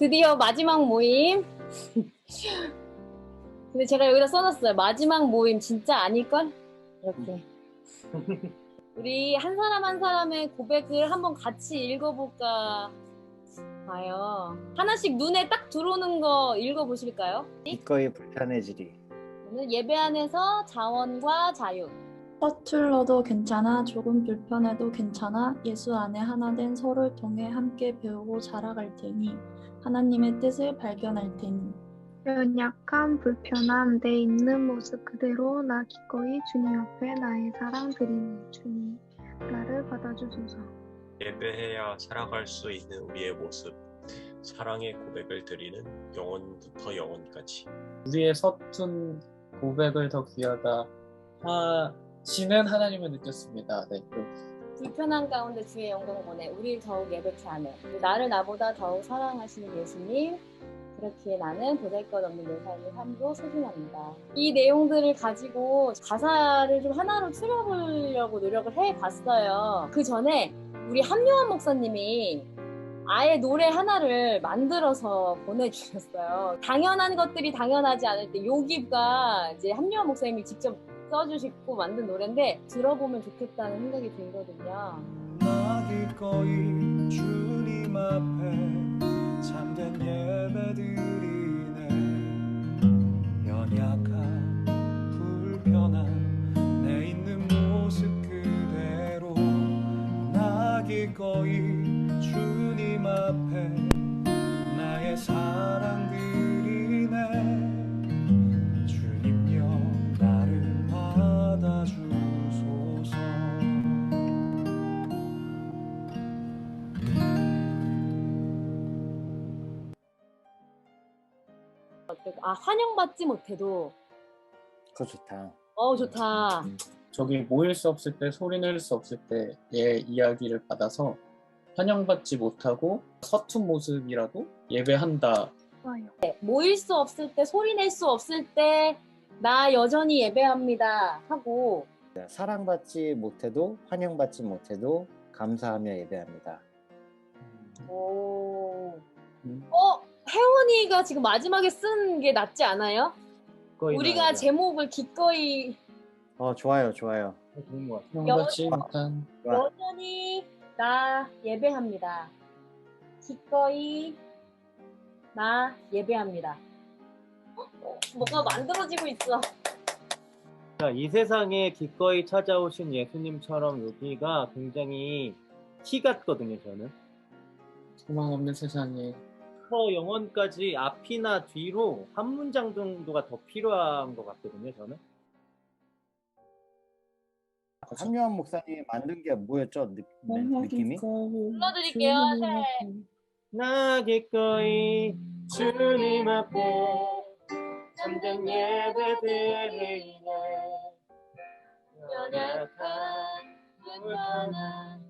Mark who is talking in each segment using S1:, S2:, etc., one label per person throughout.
S1: 드디어 마지막 모임. 근데 제가 여기다 써놨어요. 마지막 모임 진짜 아닐걸? 이렇게. 우리 한 사람 한 사람의 고백을 한번 같이 읽어볼까 봐요. 하나씩 눈에 딱 들어오는 거 읽어보실까요?
S2: 기꺼이 불편해지리.
S1: 오늘 예배 안에서 자원과 자유.
S3: 서툴러도 괜찮아, 조금 불편해도 괜찮아, 예수 안에 하나 된 서로를 통해 함께 배우고 자라갈 테니, 하나님의 뜻을 발견할 테니.
S4: 연약함, 불편함, 내 있는 모습 그대로 나 기꺼이 주님 앞에 나의 사랑 드리니 주님 나를 받아주소서.
S5: 예배해야 살아갈 수 있는 우리의 모습, 사랑의 고백을 드리는 영원부터 영원까지.
S6: 우리의 서툰 고백을 더 귀하다 하 시는 하나님을 느꼈습니다. 네.
S1: 불편한 가운데 주의 영광 보내 우리를 더욱 예배케 하네 나를 나보다 더욱 사랑하시는 예수님 그렇기에 나는 보잘것없는 내 삶의 삶도 소중합니다 이 내용들을 가지고 가사를 좀 하나로 추려보려고 노력을 해봤어요 그 전에 우리 한요한 목사님이 아예 노래 하나를 만들어서 보내주셨어요 당연한 것들이 당연하지 않을 때 요기가 이제 한요한 목사님이 직접 써주시고 만든 노래인데 들어보면 좋겠다는 생각이 들거든요.
S7: 나 기꺼이 주님 앞에 참된 예배 드리네 연약한 불편한 내 있는 모습 그대로 나 기꺼이 주님 앞에 나의 사랑 드 아
S1: 환영받지 못해도
S2: 그거 좋다.
S1: 어 좋다.
S6: 저기 모일 수 없을 때 소리 낼 수 없을 때의 이야기를 받아서 환영받지 못하고 서툰 모습이라도 예배한다.
S4: 좋아요.
S1: 모일 수 없을 때 소리 낼 수 없을 때 나 여전히 예배합니다 하고
S2: 사랑받지 못해도 환영받지 못해도 감사하며 예배합니다.
S1: 오.
S6: 음.
S1: 어 혜원이가 지금 마지막에 쓴 게 낫지 않아요? 우리가
S2: 나아가.
S1: 제목을 기꺼이
S2: 어 좋아요 좋아요.
S6: 좋은 것 같아요.
S2: 좋아.
S1: 여전히 나 예배합니다. 기꺼이 나 예배합니다. 어, 뭐가 만들어지고 있어.
S8: 자, 이 세상에 기꺼이 찾아오신 예수님처럼 여기가 굉장히 티 같거든요, 저는.
S6: 소망 없는 세상에
S8: 더 영혼까지 앞이나 뒤로 한 문장 정도가 더 필요한 것 같거든요, 저는.
S2: 한요한 목사님 만든 게 뭐였죠? 느, 느- 느낌이?
S1: 불러드릴게요. 네.
S8: 나 기꺼이 주님 앞에 참된 예배 드리네
S1: 연약한 불편한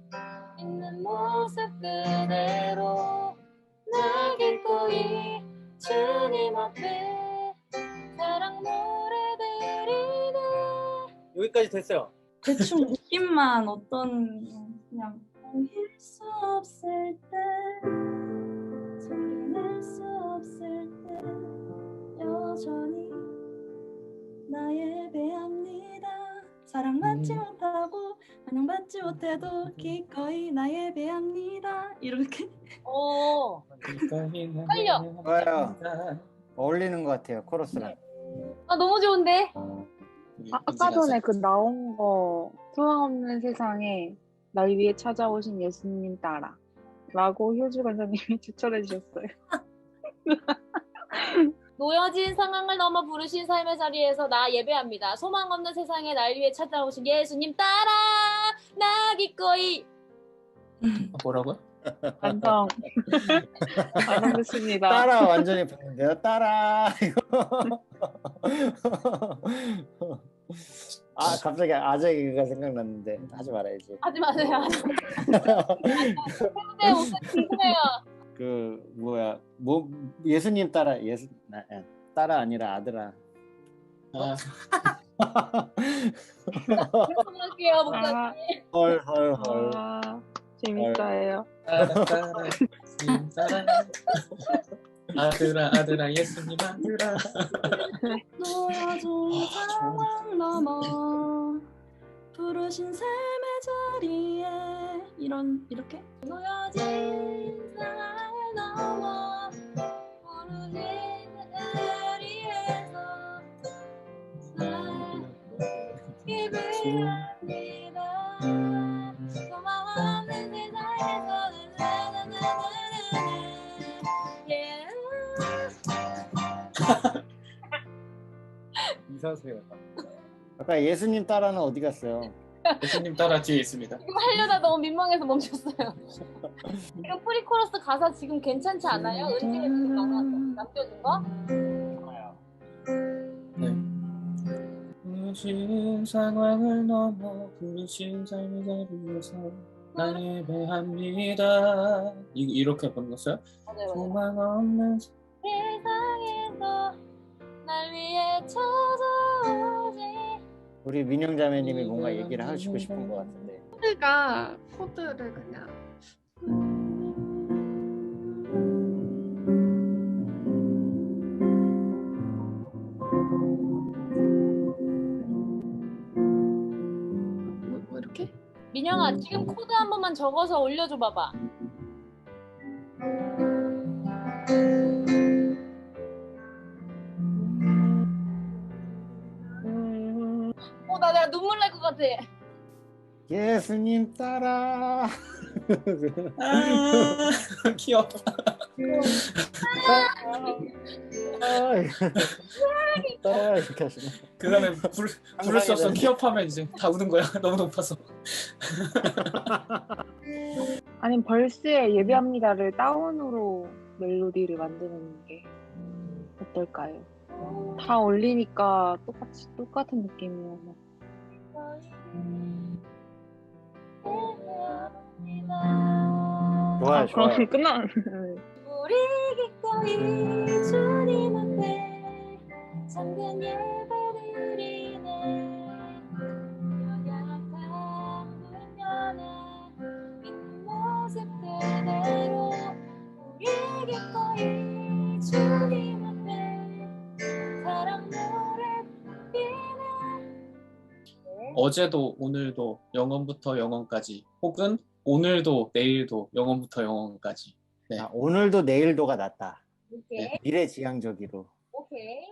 S1: 있는 모습 그대로 나 주님 앞에 사랑 노래 드리네
S8: 여기까지 됐어요.
S3: 대충 느낌만 어떤, 그냥, 힐수 없을 때, 소리 낼수 없을 때, 여전히 나 예배합니다. 사랑받지
S6: 음.
S3: 못하고, 환영받지 못해도 기꺼이 나 예배합니다. 이렇게.
S1: 오
S6: 빨려.
S2: 좋아요. 어울리는 것 같아요 코러스랑.
S1: 아, 너무 좋은데?
S9: 아, 아까 전에 그 나온 거 소망 없는 세상에 날 위해 찾아오신 예수님 따라 라고 효주 관사님이 추천해 주셨어요.
S1: 놓여진 상황을 넘어 부르신 삶의 자리에서 나 예배합니다. 소망 없는 세상에 날 위해 찾아오신 예수님 따라 나 기꺼이
S6: 뭐라고요?
S9: 완성 완성됐습니다.
S2: 따라 완전히 붙는데요. 따라 이거. 아 갑자기 아재기가 생각났는데 하지 말아야지.
S1: 하지 마세요. 근데 오늘 궁금해요.
S2: 그 뭐야 뭐 예수님 따라 예수 나, 야, 따라 아니라 아들아.
S6: 아,
S1: 할게요, 목사님.
S9: 아,
S2: 헐헐 헐.
S9: 아, 재밌어요.
S6: 아들아 아들아 예수님 아들아
S3: 놓여진 상황 넘어 부르신 삶의 자리에 이런 이렇게
S1: 놓여진 상황
S6: 이사세요
S2: 아까 예수님 따라는 어디 갔어요?
S6: 예수님 따라 뒤에 있습니다
S1: 지금 하려다 너무 민망해서 멈췄어요. 이거 프리코러스 가사 지금 괜찮지 않아요? 은지가 지금 너무 남겨준 거?
S6: 부르신 상황을 넘어 부르신 삶의 자리에서 나 예배합니다 이, 이렇게 부른 거어요
S1: 맞아요, 맞아요.
S6: 소망 없는
S1: 세상에서 날 위해 찾아오지
S2: 우리 민영 자매님이 뭔가 얘기를 하시고 싶은 것 같은데.
S10: 코드가 코드를 그냥
S3: 뭐, 뭐 이렇게
S1: 민영아 지금 코드 한 번만 적어서 올려줘 봐봐. 어, 나 내가 눈물 날 것 같아.
S2: 예수님 따라.
S6: 아 귀엽다
S2: 따라 이렇게 하시네.
S6: 그 다음에 불, 부를 수 없어 키업하면 이제 다 우는 거야 너무 높아서
S9: 아니면 벌스의 예배합니다를 다운으로 멜로디를 만드는 게 어떨까요? 다 올리니까 똑같이 똑같은 느낌이어서
S2: 좋아요,
S9: 아,
S2: 좋아요.
S9: 그럼 끝나.
S1: 우리 기꺼이 주님 앞에 잠든 예배
S6: 어제도 오늘도 영원부터 영원까지 혹은 오늘도 내일도 영원부터 영원까지 네.
S2: 아, 오늘도 내일도가 낫다.
S1: 오케이
S2: 미래지향적으로.
S1: 오케이